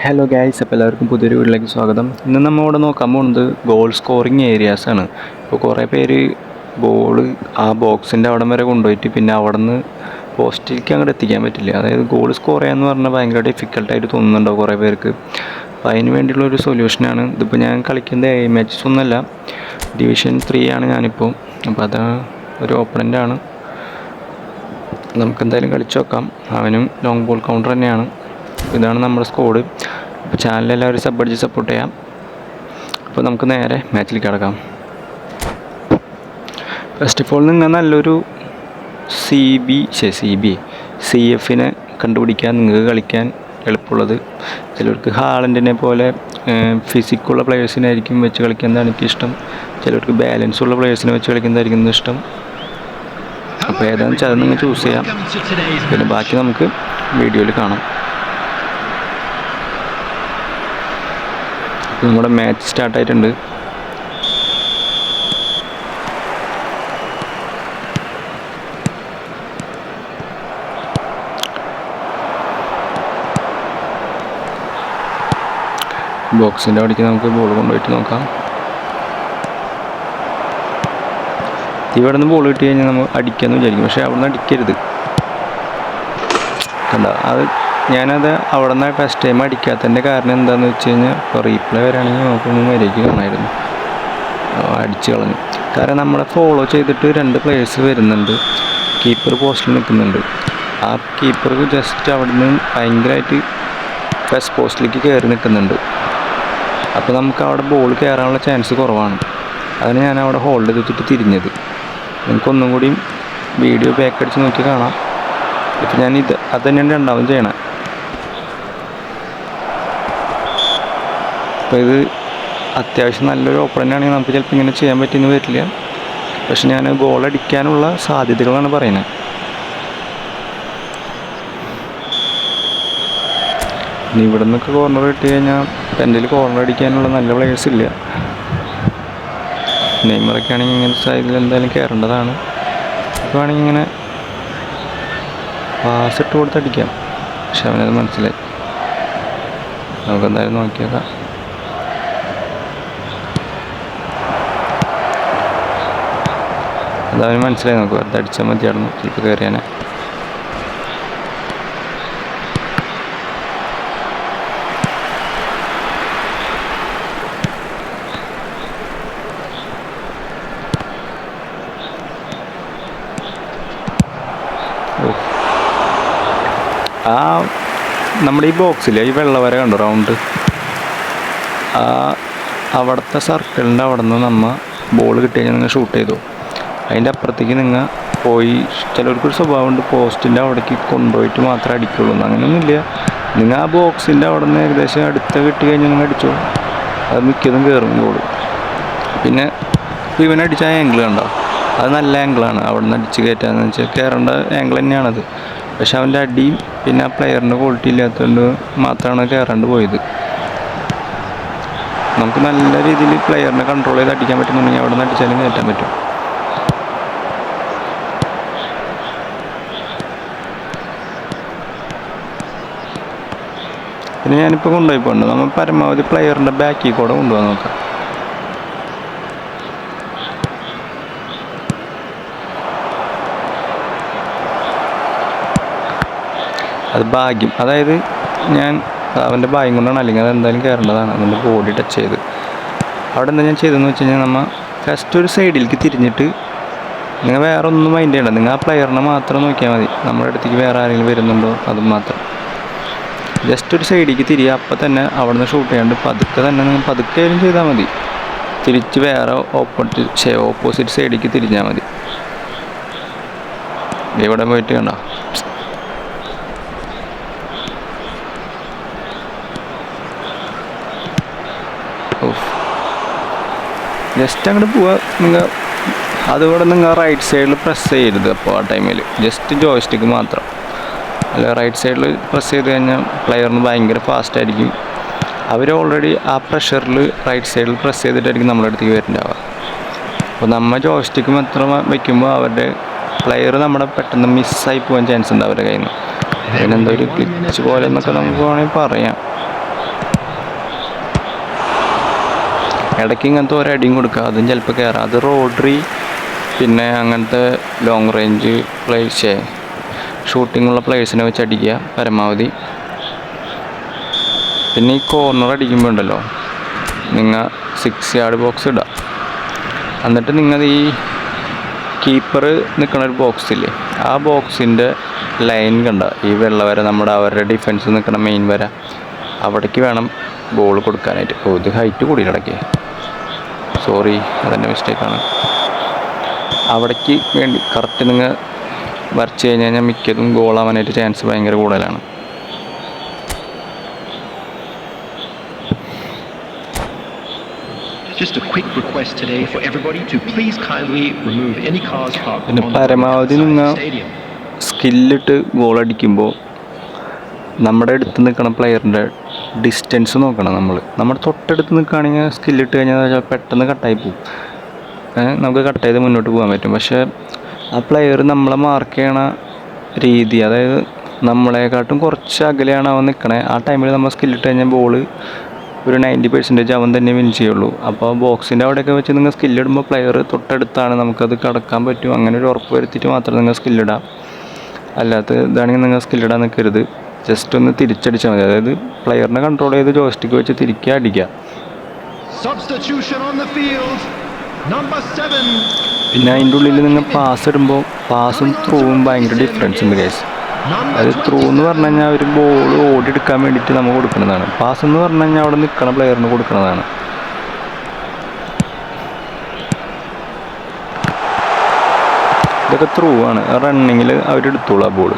Hello guys അപ്പോൾ എല്ലാവർക്കും പുതിയൊരു വീട്ടിലേക്ക് സ്വാഗതം. ഇന്ന് നമ്മൾ ഇവിടെ നോക്കാൻ പോകുന്നത് ഗോൾ സ്കോറിങ് ഏരിയാസ് ആണ്. ഇപ്പോൾ കുറേ പേര് ബോൾ ആ ബോക്സിന്റെ അവിടം വരെ കൊണ്ടുപോയിട്ട് പിന്നെ അവിടെ നിന്ന് പോസ്റ്റിലേക്ക് അങ്ങോട്ട് എത്തിക്കാൻ പറ്റില്ല. അതായത് ഗോൾ സ്കോർ ചെയ്യാന്ന് പറഞ്ഞാൽ ഭയങ്കര ഡിഫിക്കൽട്ടായിട്ട് തോന്നുന്നുണ്ടോ കുറേ പേർക്ക്? അപ്പോൾ അതിന് വേണ്ടിയുള്ള ഒരു സൊല്യൂഷനാണ് ഇതിപ്പോൾ ഞാൻ കളിക്കുന്നത് എ മാച്ചസ് ഒന്നുമല്ല ഡിവിഷൻ ത്രീ ആണ് ഞാനിപ്പോൾ അപ്പോൾ അത് ഒരു ഓപ്പണന്റാണ് നമുക്ക് എന്തായാലും കളിച്ചു നോക്കാം. അവനും ലോങ് ബോൾ കൗണ്ടർ തന്നെയാണ്. ഇതാണ് നമ്മുടെ സ്കോഡ് ചാനൽ എല്ലാവരും സബ് സപ്പോർട്ട് ചെയ്യാം. അപ്പോൾ നമുക്ക് നേരെ മാച്ചിലേക്ക് കിടക്കാം. ഫസ്റ്റ് ഓഫ് ഓൾ നിങ്ങൾ നല്ലൊരു സി ബി ശരി സി ബി സി എഫിനെ കണ്ടുപിടിക്കാൻ നിങ്ങൾക്ക് കളിക്കാൻ എളുപ്പമുള്ളത്. ചിലർക്ക് ഹാളൻഡിനെ പോലെ ഫിസിക്കുള്ള പ്ലെയേഴ്സിനായിരിക്കും വെച്ച് കളിക്കുന്നതാണ് എനിക്കിഷ്ടം ചിലർക്ക് ബാലൻസ് ഉള്ള പ്ലെയേഴ്സിനെ വെച്ച് കളിക്കുന്നതായിരിക്കും ഇഷ്ടം. അപ്പോൾ ഏതാണെന്ന് വെച്ചാൽ അത് നിങ്ങൾ ചൂസ് ചെയ്യാം. പിന്നെ ബാക്കി നമുക്ക് വീഡിയോയിൽ കാണാം. നമ്മുടെ മാച്ച് സ്റ്റാർട്ട് ആയിട്ടുണ്ട്. ബോക്സിന്റെ അവിടേക്ക് നമുക്ക് ബോൾ കൊണ്ടുപോയിട്ട് നോക്കാം. ഇവിടെ നിന്ന് ബോൾ കിട്ടി കഴിഞ്ഞാൽ നമ്മൾ അടിക്കാമെന്ന് വിചാരിക്കും പക്ഷെ അവിടെ നിന്ന് അടിക്കരുത്. കണ്ട? അത് ഞാനത് അവിടെ നിന്ന് ഫസ്റ്റ് ടൈം അടിക്കാത്തതിന്റെ കാരണം എന്താണെന്ന് വെച്ച് കഴിഞ്ഞാൽ ഇപ്പോൾ റീപ്ലേ വരികയാണെങ്കിൽ നോക്കുമ്പോൾ മര്യാദയ്ക്ക് കാണായിരുന്നു അടിച്ചു കളഞ്ഞു. കാരണം നമ്മളെ ഫോളോ ചെയ്തിട്ട് രണ്ട് പ്ലേയേഴ്സ് വരുന്നുണ്ട്. കീപ്പർ പോസ്റ്റിൽ നിൽക്കുന്നുണ്ട് ആ കീപ്പർ ജസ്റ്റ് അവിടെ നിന്ന് ഭയങ്കരമായിട്ട് ഫസ്റ്റ് പോസ്റ്റിലേക്ക് കയറി നിൽക്കുന്നുണ്ട് അപ്പോൾ നമുക്ക് അവിടെ ബോൾ കയറാനുള്ള ചാൻസ് കുറവാണ്. അതിന് ഞാൻ അവിടെ ഹോൾഡ് ചെയ്ത് വെച്ചിട്ട് തിരിഞ്ഞത്. നിങ്ങൾക്കൊന്നും കൂടിയും വീഡിയോ ബാക്ക് അടിച്ച് നോക്കി കാണാം. ഇപ്പം ഞാൻ ഇത് അത് തന്നെയാണ് രണ്ടാമത് ചെയ്യണേ. അപ്പോൾ ഇത് അത്യാവശ്യം നല്ലൊരു ഓപ്പണനാണെങ്കിൽ നമുക്ക് ചിലപ്പോൾ ഇങ്ങനെ ചെയ്യാൻ പറ്റിയെന്ന് വരില്ല. പക്ഷെ ഞാൻ ഗോൾ അടിക്കാനുള്ള സാധ്യതകളാണ് പറയുന്നത്. ഇനി ഇവിടെ നിന്നൊക്കെ കോർണർ കിട്ടി കഴിഞ്ഞാൽ എന്റെ കോർണർ അടിക്കാനുള്ള നല്ല പ്ലേയേഴ്സ് ഇല്ല. നെയ്മറൊക്കെ ആണെങ്കിൽ ഇങ്ങനെ സൈഡിൽ എന്തായാലും കയറേണ്ടതാണ്. ഇപ്പോൾ ആണെങ്കിൽ ഇങ്ങനെ പാസ് ഇട്ട് കൊടുത്തടിക്കാം പക്ഷെ അവനത് മനസ്സിലായി. നമുക്ക് എന്തായാലും നോക്കിയേക്കാം. അതവന് മനസ്സിലായി നോക്കുക വെറുതെ അടിച്ചാൽ മതിയായിരുന്നു ചിലപ്പോൾ കയറിയാനെ. ആ നമ്മുടെ ഈ ബോക്സിൽ ഈ വെള്ള കണ്ടോ റൗണ്ട്? ആ അവിടുത്തെ സർക്കിളിന്റെ അവിടെ നിന്ന് നമ്മൾ ബോൾ കിട്ടി കഴിഞ്ഞാൽ നിങ്ങൾ ഷൂട്ട് ചെയ്തു? അതിന്റെ അപ്പുറത്തേക്ക് നിങ്ങൾ പോയി ചിലർക്കൊരു സ്വഭാവമുണ്ട് പോസ്റ്റിന്റെ അവിടേക്ക് കൊണ്ടുപോയിട്ട് മാത്രമേ അടിക്കുള്ളൂ അങ്ങനെയൊന്നുമില്ല നിങ്ങൾ ആ ബോക്സിന്റെ അവിടെ നിന്ന് ഏകദേശം അടുത്ത കിട്ടി കഴിഞ്ഞാൽ നിങ്ങൾ അടിച്ചോ അത് മിക്കതും കയറും പിന്നെ ഇവൻ അടിച്ച ആ ആംഗിൾ കണ്ടോ? അത് നല്ല ആംഗിളാണ് അവിടെ നിന്ന് അടിച്ച് കയറ്റാന്ന് വെച്ചാൽ കയറേണ്ട ആംഗിൾ തന്നെയാണത്. പക്ഷെ അവന്റെ അടിയും പിന്നെ ആ പ്ലെയറിന്റെ ക്വാളിറ്റി ഇല്ലാത്തതുകൊണ്ട് മാത്രമാണ് കയറാണ്ട് പോയത്. നമുക്ക് നല്ല രീതിയിൽ പ്ലെയറിനെ കൺട്രോൾ ചെയ്ത് അടിക്കാൻ പറ്റുന്നുണ്ടെങ്കിൽ അവിടെ നിന്ന് അടിച്ചാലും കയറ്റാൻ പറ്റും. പിന്നെ ഞാനിപ്പോൾ കൊണ്ടുപോയി പോകുന്നുണ്ട് നമ്മൾ പരമാവധി പ്ലെയറിന്റെ ബാക്കിൽ കൂടെ കൊണ്ടുപോകാൻ നോക്കാം. അത് ഭാഗ്യം. അതായത് ഞാൻ അവന്റെ ഭാഗ്യം കൊണ്ടാണ് അല്ലെങ്കിൽ അത് എന്തായാലും കയറേണ്ടതാണ്. അവന്റെ ബോഡി ടച്ച് ചെയ്ത്. അവിടെ എന്താ ഞാൻ ചെയ്തതെന്ന് വെച്ച് കഴിഞ്ഞാൽ നമ്മൾ ഫസ്റ്റ് ഒരു സൈഡിലേക്ക് തിരിഞ്ഞിട്ട് നിങ്ങൾ വേറെ ഒന്നും മൈൻഡ് ചെയ്യണ്ട. നിങ്ങൾ ആ പ്ലെയറിനെ മാത്രം നോക്കിയാൽ മതി. നമ്മുടെ അടുത്തേക്ക് വേറെ ആരെങ്കിലും വരുന്നുണ്ടോ? അത് മാത്രം. ജസ്റ്റ് ഒരു സൈഡിലേക്ക് തിരിയുക അപ്പം തന്നെ അവിടെ നിന്ന് ഷൂട്ട് ചെയ്യാണ്ട് പതുക്കെ തന്നെ നിങ്ങൾ പതുക്കെ ആയാലും ചെയ്താൽ മതി. തിരിച്ച് വേറെ ഓപ്പോസിറ്റ് ഓപ്പോസിറ്റ് സൈഡിലേക്ക് തിരിഞ്ഞാൽ മതി. ഇവിടെ പോയിട്ട് കണ്ടോ? ജസ്റ്റ് അങ്ങോട്ട് പോവുക നിങ്ങൾ അതുകൂടെ നിങ്ങൾ റൈറ്റ് സൈഡിൽ പ്രസ് ചെയ്യരുത് അപ്പോൾ ആ ടൈമിൽ ജസ്റ്റ് ജോയിസ്റ്റിക്ക് മാത്രം. അല്ല റൈറ്റ് സൈഡിൽ പ്രസ് ചെയ്ത് കഴിഞ്ഞാൽ പ്ലെയറിന് ഭയങ്കര ഫാസ്റ്റ് ആയിരിക്കും. അവർ ഓൾറെഡി ആ പ്രഷറിൽ റൈറ്റ് സൈഡിൽ പ്രസ് ചെയ്തിട്ടായിരിക്കും നമ്മുടെ അടുത്തേക്ക് വരുന്നുണ്ടാവുക അപ്പോൾ നമ്മൾ ജോസ്റ്റിക്ക് മാത്രം വയ്ക്കുമ്പോൾ അവരുടെ പ്ലെയർ നമ്മുടെ പെട്ടെന്ന് മിസ്സായി പോകാൻ ചാൻസ് ഉണ്ട് അവരുടെ കയ്യിൽ നിന്ന് പിന്നെന്തോ ഒരു ക്ലിച്ച് പോലെ എന്നൊക്കെ നമുക്ക് വേണമെങ്കിൽ പറയാം. ഇടയ്ക്ക് ഇങ്ങനത്തെ ഒരു അടിയും കൊടുക്കുക അതും ചിലപ്പോൾ കയറാം അത് റോഡറി പിന്നെ അങ്ങനത്തെ ലോങ് റേഞ്ച് പ്ലേസേ ഷൂട്ടിംഗ് ഉള്ള പ്ലേസിനെ വെച്ച് അടിക്കുക പരമാവധി. പിന്നെ ഈ കോർണർ അടിക്കുമ്പോൾ ഉണ്ടല്ലോ നിങ്ങൾ സിക്സ് യാർഡ് ബോക്സ് ഇടുക എന്നിട്ട് നിങ്ങൾ ഈ കീപ്പർ നിൽക്കുന്ന ഒരു ബോക്സ് ഇല്ലേ ആ ബോക്സിന്റെ ലൈൻ കണ്ട ഈ വെള്ള വര നമ്മുടെ അവരുടെ ഡിഫൻസ് നിൽക്കുന്ന മെയിൻ വര. അവിടേക്ക് വേണം ബോൾ കൊടുക്കാനായിട്ട്. ഓ ഇത് ഹൈറ്റ് കൂടി ഇടയ്ക്ക് സോറി അതെന്റെ മിസ്റ്റേക്കാണ് അവിടേക്ക് വേണ്ടി കറക്റ്റ് നിങ്ങൾ വരച്ച് കഴിഞ്ഞ് കഴിഞ്ഞാൽ മിക്കതും ഗോളാവാനായിട്ട് ചാൻസ് ഭയങ്കര കൂടുതലാണ്. പിന്നെ പരമാവധി stadium. സ്കില്ലിട്ട് ഗോൾ അടിക്കുമ്പോൾ നമ്മുടെ അടുത്ത് നിൽക്കുന്ന പ്ലെയറിന്റെ ഡിസ്റ്റൻസ് നോക്കണം നമ്മൾ നമ്മുടെ തൊട്ടടുത്ത് നിൽക്കുകയാണെങ്കിൽ സ്കില്ലിട്ട് കഴിഞ്ഞാൽ പെട്ടെന്ന് കട്ടായി പോകും. നമുക്ക് കട്ട് ചെയ്ത് മുന്നോട്ട് പോകാൻ പറ്റും. പക്ഷേ ആ പ്ലെയർ നമ്മളെ മാർക്ക് ചെയ്യണ രീതി അതായത് നമ്മളെക്കാട്ടും കുറച്ച് അകലെയാണ് അവൻ നിൽക്കണേ ആ ടൈമിൽ നമ്മൾ സ്കില്ലിട്ട് കഴിഞ്ഞാൽ ബോൾ ഒരു നയന്റി പെർസെന്റേജ് അവൻ തന്നെ വിൻ ചെയ്യുള്ളൂ. അപ്പോൾ ബോക്സിന്റെ അവിടെയൊക്കെ വെച്ച് നിങ്ങൾ സ്കില്ലിടുമ്പോൾ പ്ലെയർ തൊട്ടടുത്താണ് നമുക്കത് കടക്കാൻ പറ്റും. അങ്ങനെ ഒരു ഉറപ്പ് വരുത്തിയിട്ട് മാത്രം നിങ്ങൾ സ്കില്ലിടാം അല്ലാത്ത ഇതാണെങ്കിൽ നിങ്ങൾ സ്കില്ലിടാൻ നിൽക്കരുത് ജസ്റ്റ് ഒന്ന് തിരിച്ചടിച്ചാൽ മതി. അതായത് പ്ലെയറിനെ കൺട്രോൾ ചെയ്ത് ജോസ്റ്റിക്ക് വെച്ച് തിരിക്കുക അടിക്കുക. പിന്നെ അതിന്റെ ഉള്ളിൽ നിങ്ങൾ പാസ് ഇടുമ്പോൾ പാസും ത്രൂവും ഭയങ്കര ഡിഫറൻസ് ഉണ്ട് കേസ് അത് ത്രൂ എന്ന് പറഞ്ഞു കഴിഞ്ഞാൽ ഒരു ബോൾ ഓടിയെടുക്കാൻ വേണ്ടിയിട്ട് നമ്മൾ കൊടുക്കുന്നതാണ്. പാസ് എന്ന് പറഞ്ഞു കഴിഞ്ഞാൽ അവിടെ നിൽക്കുന്ന പ്ലെയറിന് കൊടുക്കുന്നതാണ്. ഇതൊക്കെ ത്രൂ ആണ്. റണ്ണിങ്ങിൽ അവരെടുത്തോളൂ ആ ബോൾ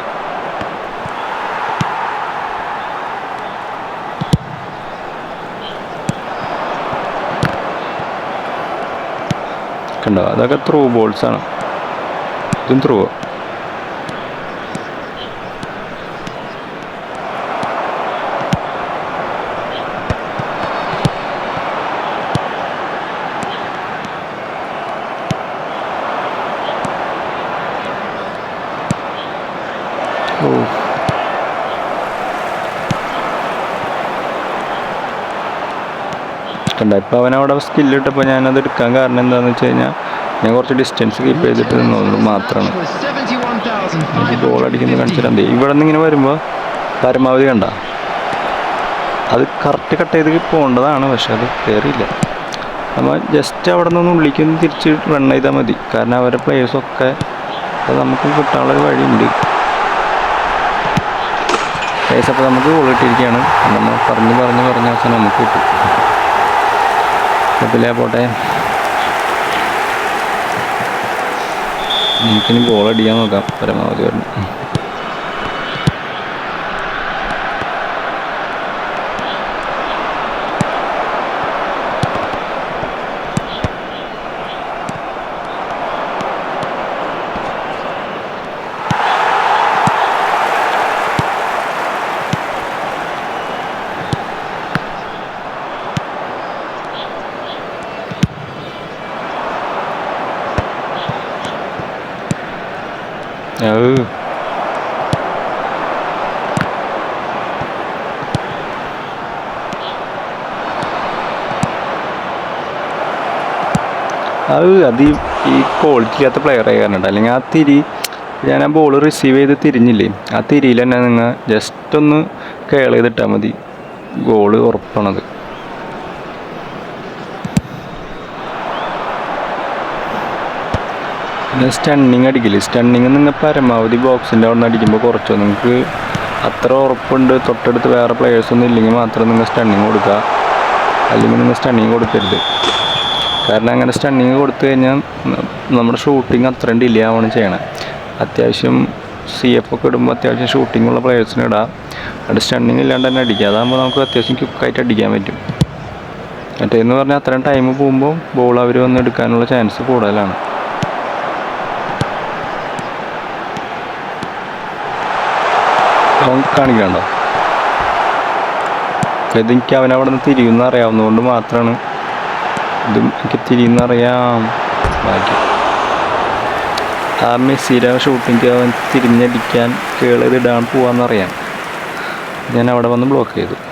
കണ്ടോ അതൊക്കെ ത്രൂ ബോൾസാണ് ഇതും ത്രൂ കണ്ട ഇപ്പോൾ അവനവിടെ സ്കില്ലിട്ടപ്പോൾ ഞാനത് എടുക്കാൻ കാരണം എന്താണെന്ന് വെച്ച് കഴിഞ്ഞാൽ ഞാൻ കുറച്ച് ഡിസ്റ്റൻസ് കീപ്പ് ചെയ്തിട്ട് നിന്നുള്ളൂ മാത്രമാണ്. Was 71,500. ഗോൾ അടിക്കുന്നത് കാണിച്ചിട്ട് മതി ഇവിടെ നിന്ന് ഇങ്ങനെ വരുമ്പോൾ പരമാവധി കണ്ട. അത് കറക്റ്റ് കട്ട് ചെയ്ത് പോകേണ്ടതാണ് പക്ഷെ അത് കയറിയില്ല അപ്പോൾ ജസ്റ്റ് അവിടെ നിന്ന് ഉള്ളിക്കൊന്ന് തിരിച്ച് റൺ ചെയ്താൽ മതി. കാരണം അവരുടെ പ്ലേയേഴ്സൊക്കെ അത് നമുക്ക് കിട്ടാനുള്ളൊരു വഴിയുണ്ട്. പ്ലേസ് അപ്പോൾ നമുക്ക് ഗോൾ കിട്ടിയിരിക്കുകയാണ്. നമ്മൾ പറഞ്ഞ് പറഞ്ഞ് പറഞ്ഞ അവസാനം നമുക്ക് കിട്ടും. കുഴപ്പമില്ല പോട്ടെ. എനിക്കിനി ബോൾ അടിക്കാൻ നോക്കാം. പരമാവധി പറഞ്ഞു. അത് അത് അത് ഈ- ക്വാളിറ്റി ഇല്ലാത്ത പ്ലെയർ ആയി കാരണം അല്ലെങ്കിൽ ആ തിരി ഞാൻ ആ ബോൾ റിസീവ് ചെയ്ത് തിരിഞ്ഞില്ലേ ആ തിരിയിൽ തന്നെ നിങ്ങൾ ജസ്റ്റ് ഒന്ന് കേൾ ചെയ്തിട്ടാൽ മതി. ഗോൾ ഉറപ്പാണത്. സ്റ്റണ്ണിങ് അടിക്കില്ല സ്റ്റണ്ണിങ് നിങ്ങൾ പരമാവധി ബോക്സിന്റെ അവിടെ നിന്ന് അടിക്കുമ്പോൾ കുറച്ചോ നിങ്ങൾക്ക് അത്ര ഉറപ്പുണ്ട്. തൊട്ടടുത്ത് വേറെ പ്ലെയേഴ്സൊന്നും ഇല്ലെങ്കിൽ മാത്രം നിങ്ങൾ സ്റ്റണ്ണിങ് കൊടുക്കുക. അല്ലെങ്കിൽ നിങ്ങൾ സ്റ്റണ്ണിങ് കൊടുക്കരുത്. കാരണം അങ്ങനെ സ്റ്റണ്ണിങ് കൊടുത്തു കഴിഞ്ഞാൽ നമ്മുടെ ഷൂട്ടിങ് അത്രയും ഡിലേ ആവുകയാണ് ചെയ്യണം. അത്യാവശ്യം സി എഫ് ഒക്കെ ഇടുമ്പോൾ അത്യാവശ്യം ഷൂട്ടിങ്ങുള്ള പ്ലെയേഴ്സിന് ഇടാം. അത് സ്റ്റണ്ണിങ് ഇല്ലാണ്ട് തന്നെ അടിക്കുക. അതാകുമ്പോൾ നമുക്ക് അത്യാവശ്യം ക്വിക്കായിട്ട് അടിക്കാൻ പറ്റും. മറ്റേന്ന് പറഞ്ഞാൽ അത്രയും ടൈം പോകുമ്പോൾ ബോൾ അവർ വന്ന് എടുക്കാനുള്ള ചാൻസ് കൂടുതലാണ്. കാണിക്കണ്ടോ ഇതെനിക്ക് അവൻ അവിടെ നിന്ന് തിരിയുന്ന അറിയാവുന്നതുകൊണ്ട് മാത്രമാണ് ഇതും എനിക്ക് തിരിയുന്ന അറിയാം. ബാക്കി ആ മെസ്സിയുടെ ഷൂട്ടിങ് അവൻ തിരിഞ്ഞടിക്കാൻ കേളിടാൻ പോവാന്നറിയാം. ഞാൻ അവിടെ വന്ന് ബ്ലോക്ക് ചെയ്തു.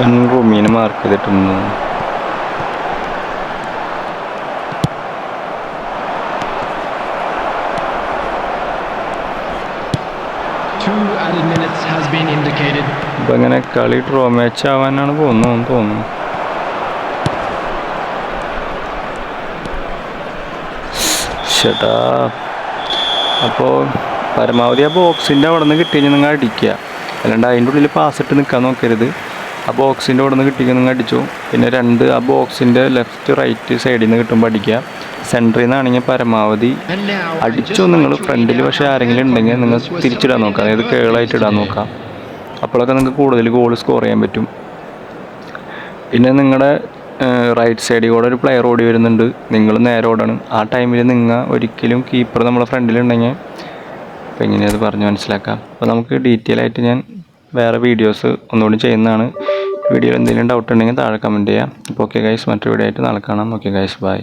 അവൻ റൂമീനെ മാർക്ക് ചെയ്തിട്ടുണ്ട്. Two added minutes has been indicated. അപ്പം അങ്ങനെ കളി ഡ്രോ മാച്ച് ആവാനാണ് പോകുന്നതെന്ന് തോന്നുന്നു. ചേട്ടാ അപ്പോൾ പരമാവധി ആ ബോക്സിന്റെ അവിടെ നിന്ന് കിട്ടി നിങ്ങൾ അടിക്കുക. അല്ലാണ്ട് അതിന്റെ ഉള്ളിൽ പാസ് ഇട്ട് നിൽക്കാൻ നോക്കരുത്. ആ ബോക്സിന്റെ അവിടെ നിന്ന് കിട്ടിക്കുന്ന നിങ്ങൾ അടിച്ചു. പിന്നെ രണ്ട് ആ ബോക്സിന്റെ ലെഫ്റ്റ് റൈറ്റ് സൈഡിൽ നിന്ന് കിട്ടുമ്പോൾ അടിക്കുക. സെന്ററിൽ നിന്നാണെങ്കിൽ പരമാവധി അടിച്ചു നിങ്ങൾ ഫ്രണ്ടിൽ പക്ഷേ ആരെങ്കിലും ഉണ്ടെങ്കിൽ നിങ്ങൾ തിരിച്ചിടാൻ നോക്കുക. അതായത് കേളായിട്ട് ഇടാൻ നോക്കുക. നോക്കാം അപ്പോഴൊക്കെ നിങ്ങൾക്ക് കൂടുതൽ ഗോൾ സ്കോർ ചെയ്യാൻ പറ്റും. പിന്നെ നിങ്ങളുടെ റൈറ്റ് സൈഡിൽ കൂടെ ഒരു പ്ലെയർ ഓടി വരുന്നുണ്ട്. നിങ്ങൾ നേരെ ഓടണം. ആ ടൈമിൽ നിങ്ങൾ ഒരിക്കലും കീപ്പർ നമ്മളെ ഫ്രണ്ടിലുണ്ടെങ്കിൽ അപ്പോൾ എങ്ങനെയത് പറഞ്ഞ് മനസ്സിലാക്കാം. അപ്പോൾ നമുക്ക് ഡീറ്റെയിൽ ആയിട്ട് ഞാൻ വേറെ വീഡിയോസ് ഒന്നുകൂടി ചെയ്യുന്നതാണ്. വീഡിയോയിൽ എന്തെങ്കിലും ഡൗട്ട് ഉണ്ടെങ്കിൽ താഴെ കമന്റ് ചെയ്യാം. അപ്പോൾ ഓക്കെ ഗൈസ് മറ്റൊരു വീഡിയോ ആയിട്ട് നാളെ കാണാം. Okay guys bye